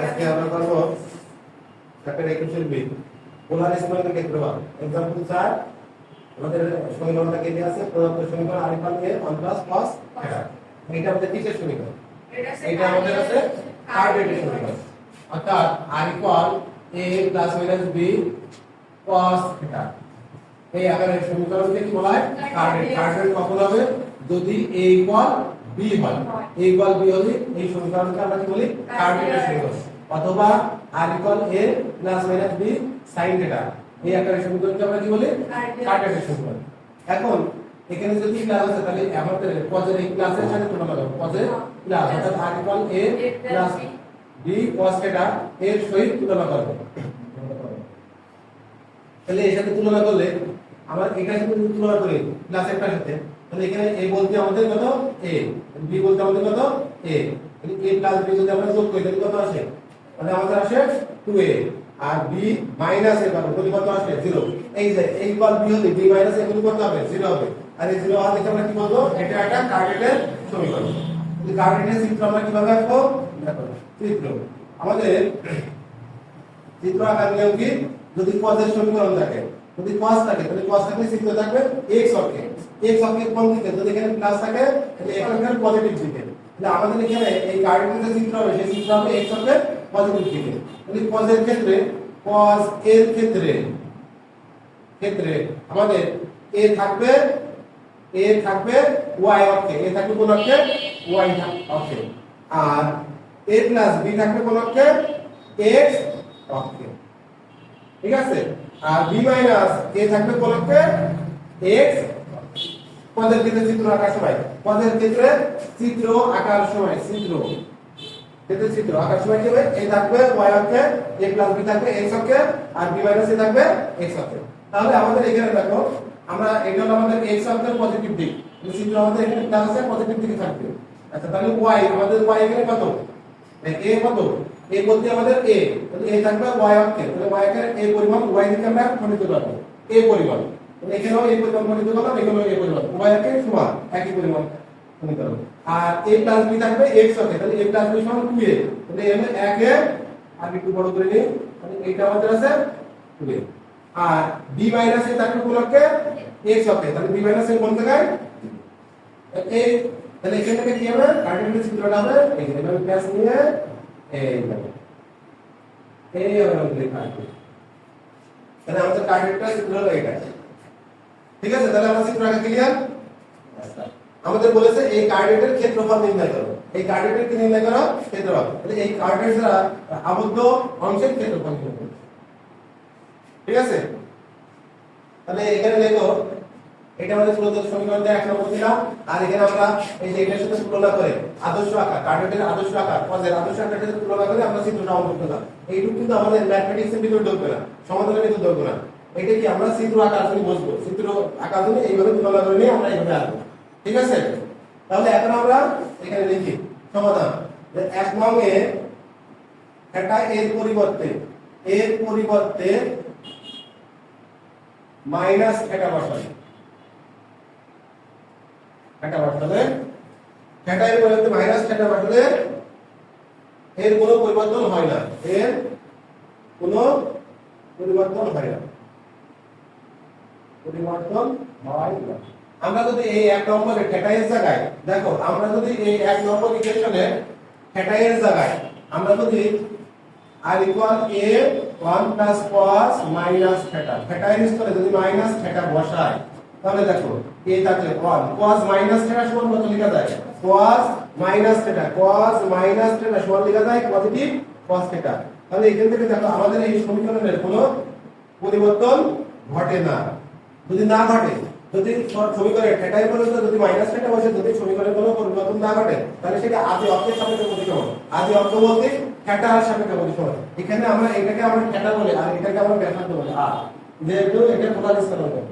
আজকে আমরা করব চ্যাপ্টার একুশের বি পোলার স্প্রিং ক্ষেত্রফল এক্সাম্পল চার আমাদের সমীকরণটা কেটে আছে? প্রদত্ত সমীকরণ আর equal a 1 plus cos theta এটা আমাদের কিসের সমীকরণ। এটা আমাদের আছে থার্ড কার্টেটের সমীকরণ। অর্থাৎ আর equal a plus minus b cos theta এই আকারের সমীকরণকে কি বলা হয়? কার্টেট কার্টেট কখন হবে? যদি a ইকুয়াল b হয়। A ইকুয়াল b হলে এই সমীকরণকে আমরা কি বলি? কার্টেটের সমীকরণ অথবা r equal a plus minus b sin theta এই আকারের সমীকরণকে আমরা কি বলি? কার্টেটের সমীকরণ। এখন এখানে যদি ক্লাস আছে তাহলে আমাদের কজের এই ক্লাসের সাথে তুলনা করব কজের ক্লাস অর্থাৎ r equal a plus b cos theta এর সহিত তুলনা করব তাহলে এর সাথে তুলনা করলে আমরা এটার সাথে তুলনা করি প্লাস একটার সাথে তাহলে এখানে a বলতে আমাদের কত? এ বি বলতে আমাদের কত? এ a প্লাস b যদি আমরা যোগ করি, তাহলে কত আসে? তাহলে আমাদের আসে 2a R b minus a পাবো, তাহলে কত আসে 0 এই যে, a ইকুয়াল b হলে বি মাইনাসগুলো কত হবে 0 হবে। আর এই 0 হওয়া দেখে আমরা কি বলব? এটা একটা কার্টেটের সমীকরণ। যদি কার্টেটের চিত্র আমরা কীভাবে দেখো, চিত্র। আমাদের চিত্র আকার নিয়ম কি? যদি এর সমীকরণ থাকে যদি cos থাকে, তাহলে cos থাকলে চিত্র থাকবে x অক্ষে। x অক্ষের কোন দিকে যদি এখানে প্লাস থাকে, তাহলে এখানকার পজিটিভ দিকে। তাহলে আমাদের এখানে এই কার্ডিনাল চিত্র হবে, সেই চিত্র হবে x অক্ষের পজিটিভ দিকে। তাহলে cos এর ক্ষেত্রে, cos এর ক্ষেত্রে ক্ষেত্রে আমাদের a থাকবে a থাকবে y অক্ষে। a থাকবে কোন অক্ষে? y অক্ষে। আর a প্লাস b থাকবে কোন অক্ষে? x অক্ষে। ঠিক আছে? আর b মাইনাস a থাকবে অক্ষে x, পদের ক্ষেত্রে চিত্র আঁকার সময়। পদের ক্ষেত্রে চিত্র আঁকার সময়, চিত্র। ক্ষেত্রে চিত্র আঁকার সময় কি হবে? A থাকবে, y অক্ষে, a প্লাস b থাকবে, x অক্ষে, আর b মাইনাস এ থাকবে, x অক্ষে। তাহলে আমাদের এখানে দেখো, আমরা এটা হলো আমাদের x অক্ষের পজিটিভ দিক। চিত্র আমাদের এখানে প্লাস আছে পজিটিভ দিকে থাকবে। আচ্ছা তাহলে y, আমাদের y এখানে কত? a কত? A বলতে আমাদের এ a থাকবে ওয়াই অক্ষে তাহলে y এর a পরিমাণ ওয়াই দিকে আমরা খণ্ডিত করব। এ পরিমাণ। এখানেও এ পরিমাণ খণ্ডিত করলাম, এখানেও a পরিমাণ। Y একে সমান, একই পরিমাণ খণ্ডিত করব। আর a প্লাস b থাকবে x অক্ষে তাহলে a প্লাস b সমান 2a তাহলে এখানে 1 এ আর একটু বড় করে নিই, তাহলে এটা আমাদের আছে 2a R b minus a থাকবে কোন অক্ষে x অক্ষে তাহলে বি মাইনাস a কোন জায়গায়? এই তাহলে এখান থেকে কি হবে? কার্টেনের চিত্রটা হবে এভাবে প্লাস নিয়ে লেখা আমাদের বলেছে এই কার্ডেটের ক্ষেত্রফল নির্ণয় করো এই কার্ডেটের কি নির্ণয় করো ক্ষেত্রফল এই কার্ডেট দ্বারা আবদ্ধ অংশের ক্ষেত্রফল ঠিক আছে? তাহলে এখানে দেখো এটা আমাদের প্রদত্ত সমীকরণটা এক নম্বর দিলাম। আর এখানে আমরা এই যে এটার সাথে তুলনা করে আদর্শ আকার কার্ডেটের আদর্শ আকার, পদের আদর্শ আকারের সাথে তুলনা করে আমরা চিত্রটা অঙ্কন করলাম। এইটুকু কিন্তু আমাদের ম্যাথমেটিক্সের ভিতরে ঢুকবে না, সমাধানের ভিতরে ঢুকবে না। এটা কি আমরা চিত্র আকার জন্য বসবো চিত্র আকার জন্য এইভাবে তুলনা করে নিয়ে আমরা এইভাবে আসব। ঠিক আছে? তাহলে এখন আমরা এখানে লিখি, সমাধান। এক নঙ্গে এটা এর পরিবর্তে এর পরিবর্তে মাইনাস থিটা বসাই। থিটা বসালে থিটা এর পরিবর্তে মাইনাস থিটা বসালে এর কোনো পরিবর্তন হয় না। এর কোনো পরিবর্তন হয় না। পরিবর্তন হয় না। আমরা যদি এই এক নম্বরে এর জায়গায়, দেখো, আমরা যদি এই এক নম্বর ইকুয়েশনে থিটা এর জায়গায়, আমরা যদি আর equal a 1 plus cos minus theta theta এর স্থলে যদি মাইনাস থিটা বসাই, তাহলে দেখো এ থাকলে 1 cos মাইনাস থিটা সমান কত লেখা যায়? cos minus theta cos minus theta সমান লেখা যায় পজিটিভ cos থিটা তাহলে এখান থেকে দেখো আমাদের এই সমীকরণের কোনো পরিবর্তন ঘটে না। যদি না ঘটে, যদি সমীকরণের থিটাই পর্যন্ত যদি মাইনাস থিটা বসে, যদি সমীকরণের কোনো পরিবর্তন না ঘটে, তাহলে সেটা আদি অক্ষের সাপেক্ষে প্রতিসম। আদি অক্ষ বলতে থিটা আর সাপেক্ষে প্রতিসম। এখানে আমরা এটাকে আমরা থিটা বলি, আর এটাকে আমরা ব্যাসার্ধ বলি আর যেহেতু এটা পোলার স্কেল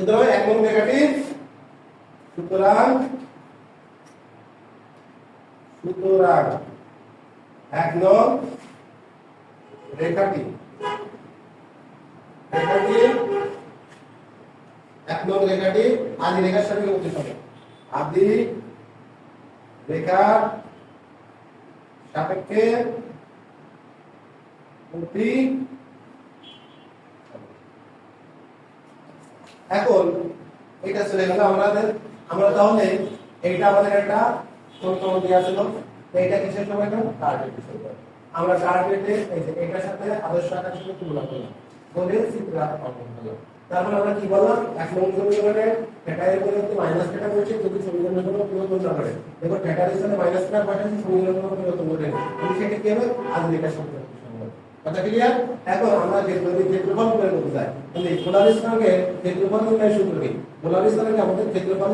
সুতরাং এক নং নেগেটিভ সুতরাং সুতরাং এক নং রেখাটি রেখাটি, এক নং রেখাটি আদি রেখার সাথে প্রতিসম আদি রেখার সাপেক্ষে প্রতি এখন এটা চলে গেল আমাদের। আমরা তাহলে এইটা আমাদের একটা সমীকরণ দেওয়া ছিল। এইটা কিসের সময় টার্গেট সময়। আমরা টার্গেটে এই যে এটার সাথে আদর্শ আকার সাথে তুলনা করলাম। বলে চিত্র অঙ্কন করলাম। তারপর আমরা কি বললাম? এক নম্বর সমীকরণে থিটা এর পরিবর্তে মাইনাস থিটা বলছি যদি সমীকরণের কোনো পরিবর্তন না করে দেখো থিটার স্থানে মাইনাস থিটা বসাচ্ছি সমীকরণের কোনো পরিবর্তন করে সেটা কি হবে? আজ এটা সম্পর্ক কথা ক্লিয়ার আমাদের ক্ষেত্রফল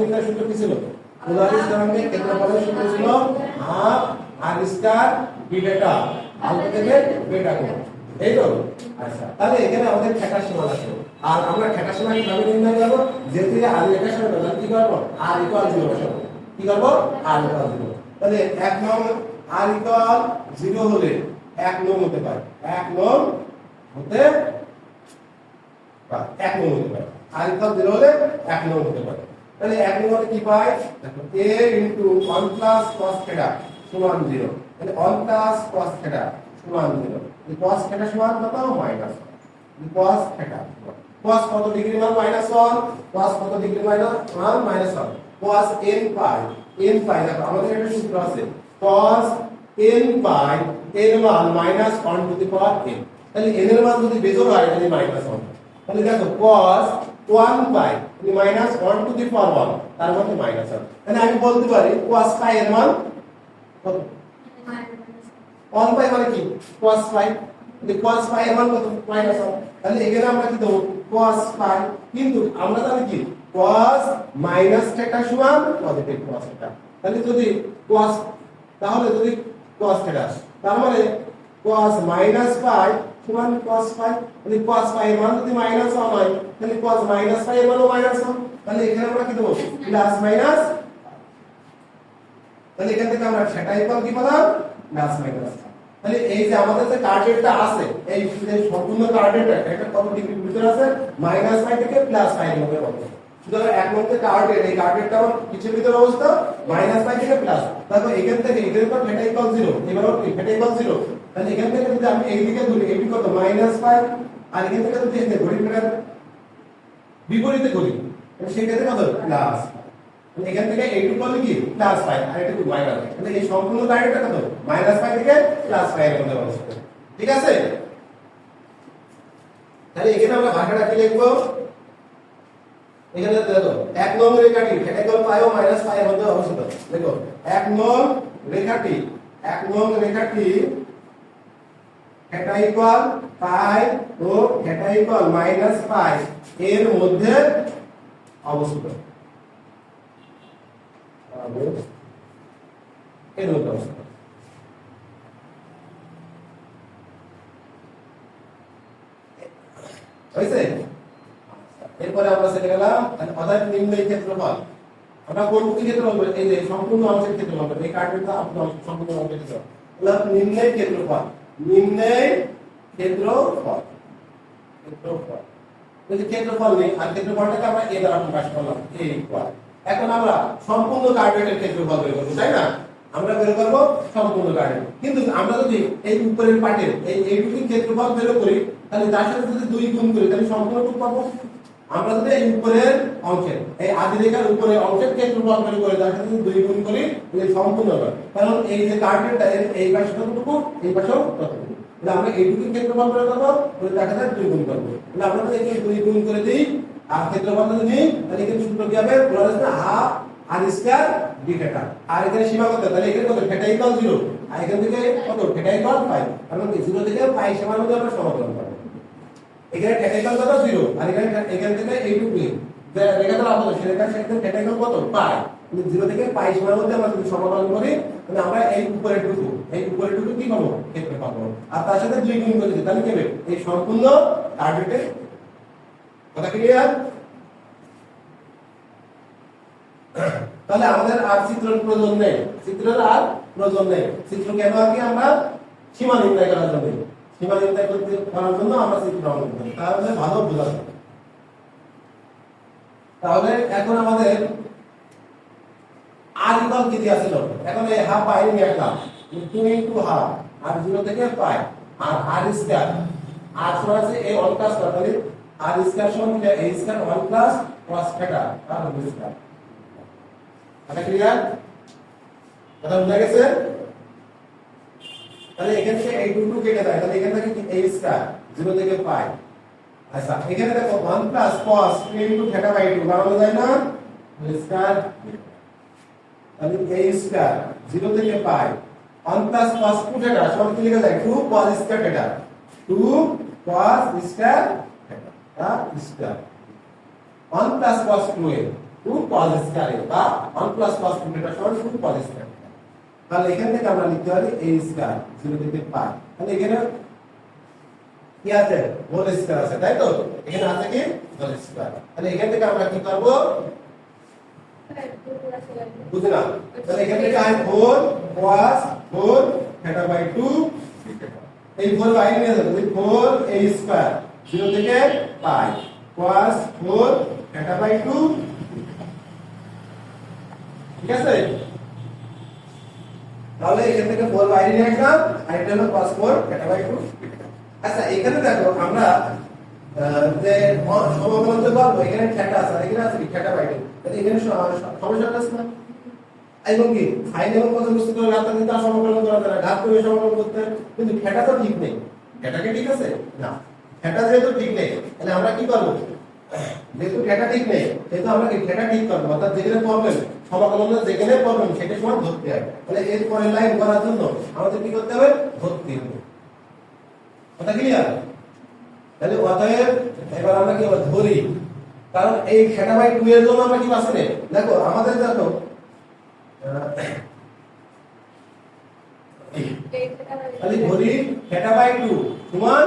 নির্ণয় সূত্র ছিল? পোলারিস তরঙ্গে ক্ষেত্রফলের সূত্র ছিল হাফ আচ্ছা তাহলে এখানে আমাদের ঠেকার সীমা আছে। আর আমরা ঠেকার সীমা কীভাবে নির্ণয় করব? আর সাথে তাহলে কি করব? আর ইকুয়াল 0 বসাবো কি করব? আর 0 তাহলে এক নম্বর আর ইকুয়াল 0 হলে এক নং হতে পারে। এক নং হতে এক নং হতে পারে। আলফা জিরো হলে এক নং হতে পারে। তাহলে এক নম্বরে কি পাই? দেখো a into one plus cos theta সমান জিরো তাহলে ওয়ান প্লাস কস থেটা সমান জিরো কস থেটা সমান কত? মাইনাস কস থেটা কস কত ডিগ্রি মান? মাইনাস 1 কস কত ডিগ্রি মাইনাস মান? Minus 1 cos n pi n pi দেখো, আমাদের একটা সূত্র আছে। কস n পাই n মান minus one to the power n তাহলে n এর মান যদি বেজোড় হয়, তাহলে মাইনাস 1 তাহলে দেখো 1 পাই মানে minus one to the power 1 তার মধ্যে মাইনাস 1 তাহলে আমি বলতে পারি, cos পাই এর মান কত? 1 পাই মানে কি? cos পাই cos পাই এর মান কত? মাইনাস 1 তাহলে এখানে আমরা কি দেবো? cos পাই কিন্তু আমরা তাহলে কি? cos মাইনাস থিটা সমান পজিটিভ cos থিটা তাহলে যদি cos, তাহলে যদি cos থিটা তার মানে cos মাইনাস পাই সমান cos পাই তাহলে cos পাই এর মান যদি মাইনাস 1 হয়, তাহলে cos মাইনাস পাই এর মানও মাইনাস 1 তাহলে এখানে আমরা কি দেবো? প্লাস মাইনাস তাহলে এখান থেকে আমরা সেটা ইকুয়াল কি পেলাম প্লাস মাইনাস তাহলে এই যে আমাদের যে কার্ডেটটা আছে, এই সম্পূর্ণ কার্ডেটটা এটা কত ডিগ্রির ভিতরে আছে? মাইনাস পাই থেকে প্লাস পাই এর মধ্যে সুতরাং এক নম্বর কার্ডেট এই কার্ডেটটা আমার কিসের ভিতরে অবস্থা মাইনাস পাই থেকে প্লাস তারপর এখান থেকে এখানে তো থিটা ইকুয়াল 0 এবার কি থিটা ইকুয়াল 0 তাহলে এখান থেকে যদি আমি এই দিকে ধরি এটি কত? মাইনাস পাই আর এখান থেকে যদি এখানে ঘড়ি ফেরার বিপরীতে করি সেক্ষেত্রে কত? প্লাস এখান থেকে এইটু করলে কি? প্লাস পাই আর এটা মাইনাস তাহলে এই সম্পূর্ণ কার্ডটা কত? মাইনাস পাই থেকে প্লাস পাই এর মধ্যে অবস্থা ঠিক আছে? তাহলে এখানে আমরা ভাষাটা কি লিখব। এখানে দেখো এক নং রেখাটি, এটা পাই ও মাইনাস পাই এর মধ্যে অবস্থিত দেখো, এক নং রেখাটি, এক নং রেখাটি এটা ইকুয়াল পাই ও এটা ইকুয়াল মাইনাস পাই এর মধ্যে অবস্থিত। এর মধ্যে অবস্থিত। হয়েছে? গেলাম অর্থাৎ ক্ষেত্রফল? এই যে সম্পূর্ণ অংশের ক্ষেত্রফল এই কার্ডটা আপনার সম্পূর্ণ অংশের নিম্নই ক্ষেত্রফল নিম্নই ক্ষেত্রফল ক্ষেত্রফল ক্ষেত্রফল নেই, আর ক্ষেত্রফলটাকে আমরা এ দ্বারা প্রকাশ করলাম, এ ইকুয়াল এখন আমরা সম্পূর্ণ ক্ষেত্রফল বের করব, তাই না? আমরা বের করব সম্পূর্ণ কার্ডেট কিন্তু আমরা যদি এই উপরের পার্টের এই এইটুকু ক্ষেত্রফল বের করি, তাহলে তার সাথে যদি দুই গুণ করি, তাহলে সম্পূর্ণ পাবো। আমরা যদি এই উপরের অংশের এই আদি রেখার উপরের অংশের ক্ষেত্রফল বের করে তার সাথে দুই গুণ করি সম্পূর্ণ হবে। কারণ এই যে কার্ডেটটা এই পাশে কতটুকু? এই পাশেও কতটুকু? আমরা এইটুকু দেখা যায় দুই গুণ দুই গুণ করে দিই, আর নিই, তাহলে কি হবে? সীমা তাহলে এখানে কত? থিটা ইকুয়াল 0 আর এখান থেকে কত? থিটা ইকুয়াল 5 কারণ কি 0 থেকে করব। এখানে কত 0 আর এখানে এখান থেকে এইটুকু রেখাটা আপাতত সে সেখানে থিটা কত? পাই। কিন্তু জিরো থেকে পাই সীমার মধ্যে আমরা যদি সমাকলন করি, তাহলে আমরা এই উপরের টুকু এই উপরের টুকু কি পাবো? ক্ষেত্রে পাবো। আর তার সাথে দুই গুণ করে তাহলে কি হবে? এই সম্পূর্ণ টার্গেটে কথা ক্লিয়ার তাহলে আমাদের আর চিত্রের প্রয়োজন নেই। চিত্রের আর প্রয়োজন নেই। চিত্র কেন আগে আমরা? সীমা নির্ণয় করার জন্য সীমা নির্ণয় করতে করার জন্য আমরা চিত্র অঙ্কন করি তাহলে ভালো বোঝা তাহলে এখন আমাদের আর ইকুয়াল কি দেওয়া এখন এই হাফ নিয়ে আসলাম টু ইন্টু হাফ আর জিরো থেকে পাই। আর আর স্কয়ার আর সমান আছে এই ওয়ান প্লাস তাহলে আর স্কয়ার সমান কি এই square one plus cos theta আর স্কয়ার এটা ক্লিয়ার কথা বুঝা গেছে? তাহলে এখান থেকে এই টুকু কেটে যায় তাহলে এখান থেকে a স্কয়ার 0 থেকে পাই আচ্ছা এখানে দেখো 1 plus cos 3 into theta by 2 বানানো যায় না? স্কয়ার তাহলে a স্কয়ার 0 থেকে পাই 1 প্লাস cos 2 থিটা সমান কি লেখা যায় 2 cos square theta 2 cos square theta square 1 plus cos 2a 2 cos square a, বা 1 প্লাস cos 2 থিটা সমান 2 cos স্কয়ার তাহলে এখান থেকে আমরা লিখতে পারি a স্কয়ার 0 থেকে পাই তাহলে এখানে কি আছে? হোল স্কয়ার আছে, তাই তো? এখানে আছে কি? হোল স্কয়ার তাহলে এখান থেকে আমরা কি করব? বুঝে তাহলে এখান থেকে আই 4 cos 4 থিটা বাই 2 এই 4 বাইরে নিয়ে যাবে 4 a স্কয়ার 0 থেকে পাই cos 4 থিটা বাই 2 ঠিক আছে? তাহলে এখান থেকে 4 বাইরে নিয়ে আসলাম এটা হলো 4 থিটা বাই 2 আচ্ছা এখানে দেখো আমরা যে এখানে থিটা আছে, এখানে আছে কি? থিটা বাই 2 তাহলে এখানে আছে না? এবং কি? সাইন এবং কোসাইন সমাকলন করা ঘাত করে সমাকলন করতে। কিন্তু থিটা তো ঠিক নেই। থিটা কি ঠিক আছে? না। থিটা যেহেতু ঠিক নেই, তাহলে আমরা কি করব? যেহেতু থিটা ঠিক নেই, সেহেতু আমরা কি ঠিক করব? অর্থাৎ যেখানে প্রবলেম সমাকলনের যেখানে প্রবলেম সেটা সময় ধরতে হবে। তাহলে এর পরে লাইন করার জন্য আমাদের কি করতে হবে? ধরতে হবে। কথা ক্লিয়ার তাহলে অতএব এবার আমরা কি? ধরি। কারণ এই থিটা বাই 2 এর জন্য আমরা কি পাচ্ছি দেখো, আমাদের দেখো তাহলে ধরি থিটা বাই 2 সমান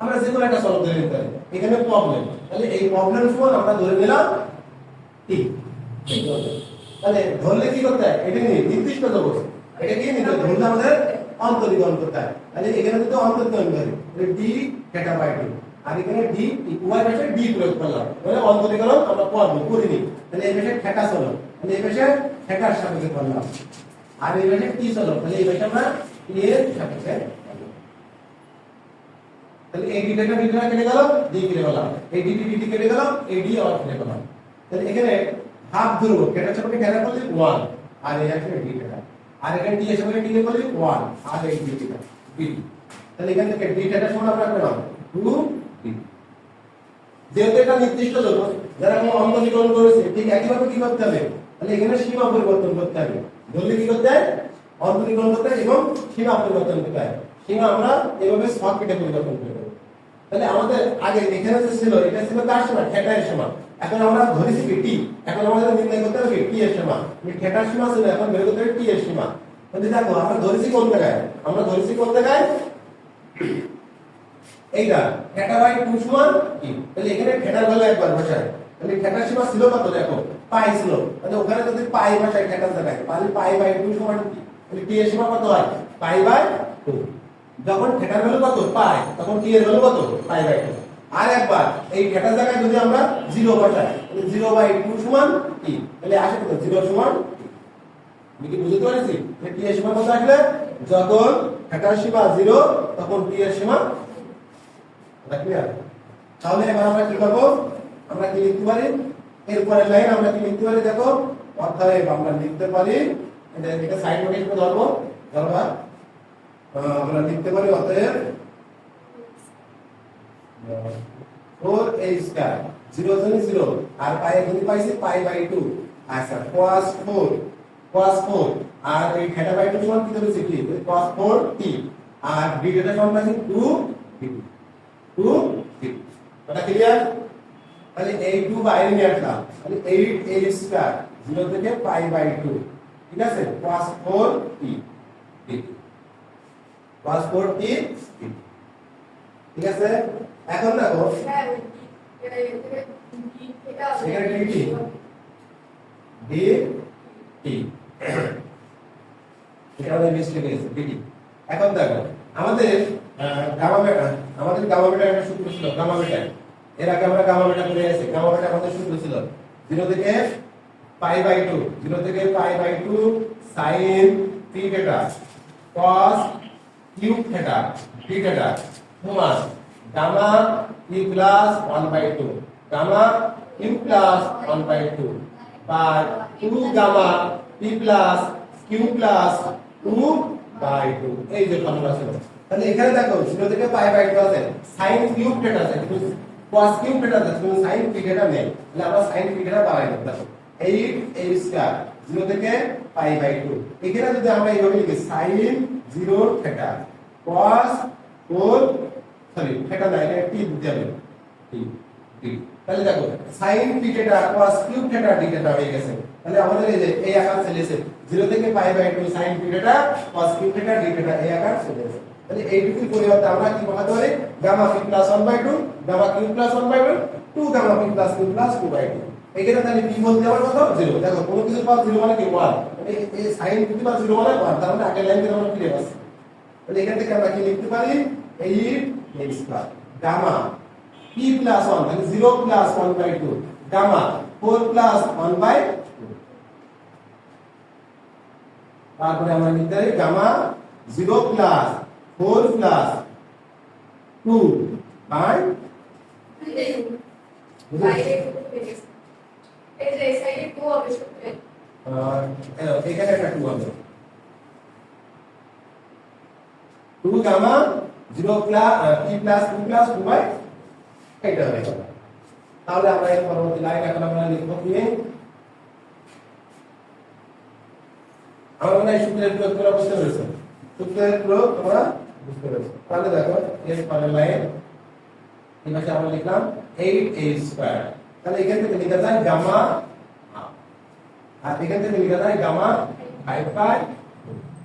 আমরা যে কোনো একটা সলভ ধরে নিতে পারি। এখানে প্রবলেম তাহলে এই প্রবলেম সমান আমরা ধরে নিলাম ঠিক ঠিক আছে। তাহলে ধরলে কি করতে হয়? এটা নিয়ে নির্দিষ্ট জগৎ এটা কি? নিতে? ধরলে আমাদের অন্তরীকরণ করতে হয়। তাহলে এখানে যদি অন্তরীকরণ করি। ডি থিটা বাই 2 আর এখানে ডি উভয় পাশে ডি প্রয়োগ করলাম। মানে অন্তরীকরণ আমরা করব, করিনি। তাহলে এই পাশে থিটা চলো তাহলে এই পাশে থিটার সাপেক্ষে করলাম। আর এই পাশে কি চলো তাহলে এই পাশে আমরা এর সাপেক্ষে। তাহলে এই ডিটা ডিটা কেটে গেল ডি কেটে গেলাম এই ডি ডি কেটে গেলাম এই ডি আবার কেটে গেলাম তাহলে এখানে হাফ ধরবো কেটে সাপেক্ষে কেটে করলে 1 আর এই আছে ডি কেটে আর এখানে ডি এর সাপেক্ষে ডি করলে 1 আর এই ডি কেটে ডি তাহলে এখান থেকে ডি কেটে সমান আমরা পেলাম 2 ডি যেহেতু এটা নির্দিষ্ট জন্য যারা কোনো অন্তরীকরণ করেছে, ঠিক একইভাবে কি করতে হবে? তাহলে এখানে সীমা পরিবর্তন করতে হবে। ধরলে কি করতে হয়? অন্তরীকরণ করতে এবং সীমা পরিবর্তন করতে হয়। সীমা আমরা এভাবে কেটে পরিবর্তন করে দেবো তাহলে আমাদের আগে এখানে যে ছিল, এটা ছিল কার সীমা থিটার সীমা এখন আমরা ধরেছি কি? টি। এখন আমাদের নির্ণয় করতে হবে টি এর সীমা থিটার সীমা ছিল, এখন বের করতে হবে টি এর সীমা তাহলে দেখো, আমরা ধরেছি কোন জায়গায়? আমরা ধরেছি কোন জায়গায়? এইটা থিটা বাই 2 সমান কি? তাহলে এখানে থিটার ভ্যালু একবার বসাই। তাহলে থিটার সীমা ছিল কত? দেখো, পাই ছিল। তাহলে ওখানে যদি পাই বসাই থিটার জায়গায়, তাহলে পাই বাই 2 সমান কি? তাহলে টি এর সীমা কত হয়? পাই বাই 2 যখন থিটার ভ্যালু কত? পাই। তখন টি এর ভ্যালু কত? পাই বাই 2 আর একবার, এই থিটার জায়গায় যদি আমরা জিরো বসাই তাহলে 0 বাই টু সমান কি তাহলে আসে কত? জিরো সমান আমি কি বুঝতে পারছি? টি এর সীমা কত আসলে যখন থিটার সীমা 0 তখন টি এর সীমা ক্লিয়ার তাহলে এবার আমরা কি করব? আমরা কি লিখতে পারি? এরপরে লাইন আমরা কি লিখতে পারি? দেখো, অতএব আমরা লিখতে পারি, এটা সাইড নোট হিসেবে ধরবো। ধরবা আমরা লিখতে পারি অতএব ফোর এ স্কয়ার জিরো জনি জিরো আর পাই এখানে পাইছি পাই বাই টু আচ্ছা cos ফোর cos ফোর আর এই থিটা বাই টু সমান কি ফোর টি আর d data two t two t clear তাহলে এই টু বাইরে নিয়ে এইট এ স্কয়ার জিরো থেকে পাই বাই টু ঠিক আছে? cos four t cos four t ঠিক আছে? এখন দেখো? এটা আমাদের ডিটি এখন দেখো, আমাদের গামা বেটা আমাদের গামা বেটা একটা সূত্র ছিল গামা বেটা এর আগে আমরা গামা বেটা করে আছে গামা বেটা আমাদের সূত্র ছিল 0 থেকে পাই বাই 2 0 থেকে পাই বাই 2 sin t থিটা cos কিউব থিটা t থিটা সমান gamma e plus 1 by 2 gamma q plus 1 by 2 by 2 gamma p plus q plus 2 by 2 এই যে ফর্মুলা ছিল। তাহলে এখানে দেখো 0 থেকে পাই বাই 2 আছে, sin কিউব থিটা আছে, কিন্তু cos কিউব থিটা আছে, কিন্তু sin p থিটা নেই। তাহলে আমরা sin p থিটা বাড়াই দেব, দেখো 8 a স্কয়ার 0 থেকে পাই বাই 2 এখানে যদি আমরা এইভাবে লিখি, sin 0 থিটা cos 4 সরি থিটা না এটা t দিতে হবে। t t তাহলে দেখো, sin p theta cos cube theta d theta হয়ে গেছে। তাহলে আমাদের এই যে এই আকার চলে এসেছে 0 থেকে pi by 2 sin p theta cos cube theta d theta এই আকার চলে এসেছে। তাহলে এইটুকু পরিবর্তে আমরা কি বসাতে পারি? Gamma p plus 1 by 2 gamma q plus 1 by 2 2 gamma p plus q plus 2 by 2 এখানে তাহলে p বলতে আমার কত 0 দেখো কোনো কিছু পাওয়া 0 মানে কি? 1 এই এই sin p প্লাস 0 মানে 1 তার মানে আগের লাইন থেকে আমরা ফিরে আসছি। তাহলে এখান থেকে আমরা কি লিখতে পারি? 8 x plus gamma. p plus 1 মানে 0 plus 1 by 2 gamma. 4 plus 1 by তারপরে আমরা লিখতে পারি গামা 0 প্লাস 4 প্লাস 2 বাই এখানে একটা 2 হবে 2 gamma 0 plus p plus 2 plus 2 by এটা হবে তাহলে আমরা এর পরবর্তী লাইন এখন আমরা লিখব কি? আমরা মনে হয় সূত্রের প্রয়োগ করে বুঝতে পেরেছ। সূত্রের প্রয়োগ তোমরা বুঝতে পেরেছ। তাহলে দেখো, এর পরের লাইন এই পাশে আমরা লিখলাম 8 a স্কয়ার তাহলে এখান থেকে লেখা যায় গামা আর এখান থেকে লেখা যায় গামা 5 বাই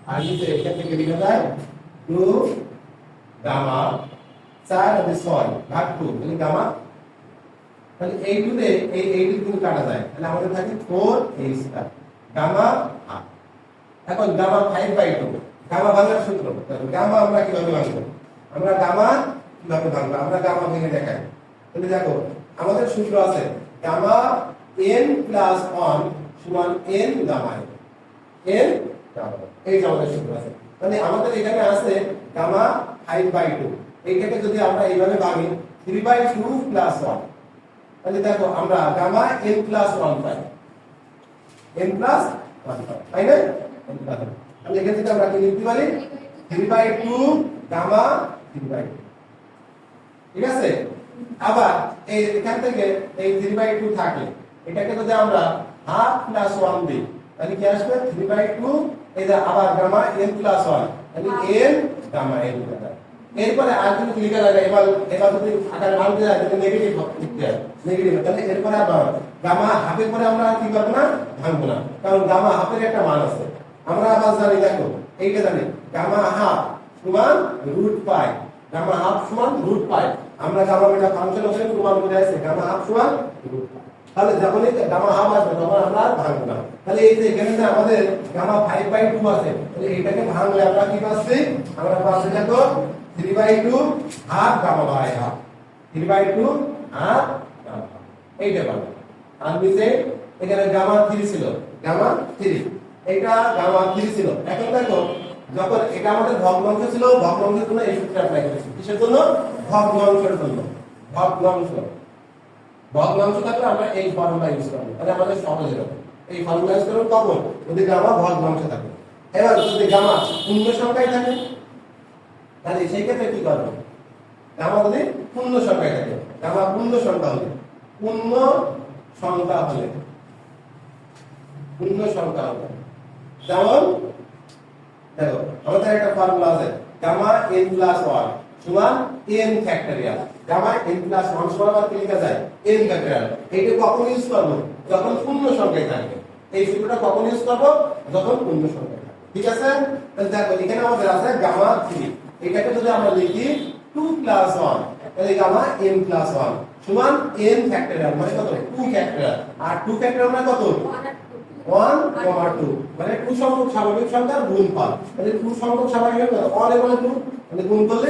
আর নিচে এখান থেকে লেখা যায় 2 গামা চার আর 6 ভাগ টু তাহলে গামা। তাহলে এই টুতে এই এই টু কিন্তু কাটা যায়। তাহলে আমাদের থাকে 4 a স্কয়ার গামা এখন গামা 5 বাই 2 গামা ভাঙার সূত্র। গামা আমরা কীভাবে ভাঙবো? আমরা গামা কীভাবে ভাঙবো? আমরা গামা ভেঙে দেখাই। তাহলে দেখো আমাদের সূত্র আছে গামা n 1 সমান n গামা গামা এই যে আমাদের সূত্র আছে। মানে আমাদের এখানে আছে গামা 5 বাই 2 এইটাকে যদি আমরা এইভাবে ভাঙি 3 বাই টু প্লাস 1 তাহলে দেখো, আমরা গামা এন প্লাস ওয়ান পাই। n প্লাস 1 পাই, তাই না? n প্লাস 1 তাহলে এখান থেকে আমরা কি লিখতে পারি? Three by two gamma three by 2 ঠিক আছে? আবার এই এখান থেকে এই থ্রি বাই টু থাকে এটাকে যদি আমরা হাফ প্লাস ওয়ান দিই, তাহলে কি আসবে? থ্রি বাই টু এই যে আবার গামা n প্লাস ওয়ান তাহলে n গামা যায় এরপরে আর যদি লিখা লাগে এবার এবার যদি আকারে ভাঙতে যায় নেগেটিভ লিখতে নেগেটিভ তাহলে এরপরে আবার গামা হাফের পরে আমরা কি করব না? ভাঙবো না। কারণ গামা হাফের একটা মান আছে। আমরা আবার জানি, দেখো, এইটা জানি গামা হাফ সমান রুট পাই গামা হাফ সমান রুট পাই। আমরা গামা বেটা ফাংশন আছে, প্রমাণ করে আছে গামা হাফ সমান রুট তাহলে যখনই গামা হাফ আসবে, তখন আমরা আর না। তাহলে এই যে এখানে যে আমাদের গামা 5 বাই 2 আছে, তাহলে এটাকে ভাঙলে আমরা কি পাচ্ছি? আমরা পাচ্ছি দেখো 3 by 2 half gamma by half 3 by 2 half এইটা পাবো আর নিচে এখানে গামা 3 ছিল। গামা 3 এটা গামা 3 ছিল। এখন দেখো যখন এটা আমাদের ভগ্নাংশ ছিল, ভগ্নাংশের জন্য এই সূত্রটা অ্যাপ্লাই করেছি। কিসের জন্য? ভগ্নাংশের জন্য। ভগ্নাংশ। ভগ্নাংশ থাকলে আমরা এই ফর্মুলা ইউজ করব। তাহলে আমাদের সহজ হবে এই ফর্মুলা ইউজ করব কখন যদি গামা ভগ্নাংশ থাকে। এবার যদি গামা পূর্ণ সংখ্যায় থাকে, তাহলে সেই ক্ষেত্রে কি করব? গামা যদি পূর্ণ সংখ্যায় থাকে গামা পূর্ণ সংখ্যা হলে, পূর্ণ সংখ্যা হলে, পূর্ণ সংখ্যা হলে, যেমন দেখো, আমাদের একটা ফর্মুলা আছে গামা n প্লাস 1 সমান n factorial gamma n plus 1 সমান কি লেখা যায়? n ফ্যাক্টরিয়াল এটা কখন ইউজ করব? যখন পূর্ণ সংখ্যায় থাকবে। এই সূত্রটা কখন ইউজ করব? যখন পূর্ণ সংখ্যা থাকবে। ঠিক আছে? তাহলে দেখো, এখানে আমাদের আছে গামা 3 এটাকে যদি আমরা লিখি 2 প্লাস 1 তাহলে গামা n প্লাস 1 সমান n ফ্যাক্টরিয়াল মানে কত? 2 ফ্যাক্টরিয়াল আর 2 ফ্যাক্টরিয়াল মানে কত? 1 কমা 2 মানে 2 সংখ্যক স্বাভাবিক সংখ্যার গুণফল তাহলে 2 সংখ্যক স্বাভাবিক সংখ্যা 1 এবং 2 মানে গুণ করলে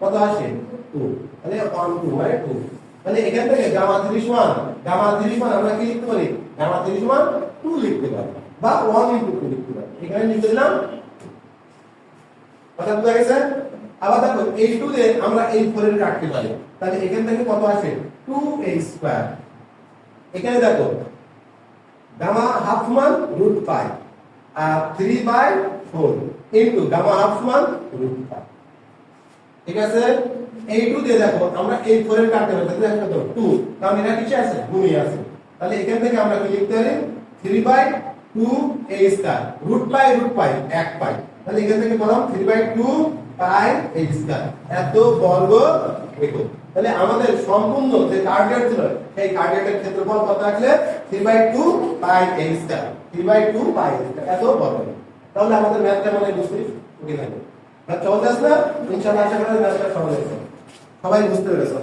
কত আসে? 2 তাহলে 1 2 মানে 2 মানে এখান থেকে গামা 3 সমান গামা 3 সমান আমরা কি লিখতে পারি? গামা 3 সমান 2 লিখতে পারি। বা 1 ইনটু 2 লিখতে পারি। এখানে লিখে দিলাম। কথা বুঝা গেছে? আবার দেখো, এই 2 দিয়ে আমরা এই 4 এর কাটতে পারি। তাহলে এখান থেকে কত আসে? 2a স্কয়ার এখানে দেখো গামা হাফ সমান root pi R three by four into gamma half সমান রুট পাই ঠিক আছে? এই টু দিয়ে দেখো, আমরা এই ফোর এর কাটতে পারি। তাহলে কত টু কারণ এটা কিছু আছে? গুণী আছে। তাহলে এখান থেকে আমরা কি লিখতে পারি? Three by two a square root pi root pi এক পাই তাহলে এখান থেকে বললাম three by two pi a square এত বর্গ একক। তাহলে আমাদের সম্পূর্ণ যে কার্ডিয়ার ছিল, সেই কার্ডিয়ারের ক্ষেত্রফল কত আসলে three by 2 pi a square three by 2 pi a square এত বড়। তাহলে আমাদের ম্যাথটা মানে বুঝতে ওকে থাকবে আর চলতে আসলে ইনশাআল্লাহ আশা করি ম্যাথটা সহজ হবে সবাই বুঝতে পেরেছ।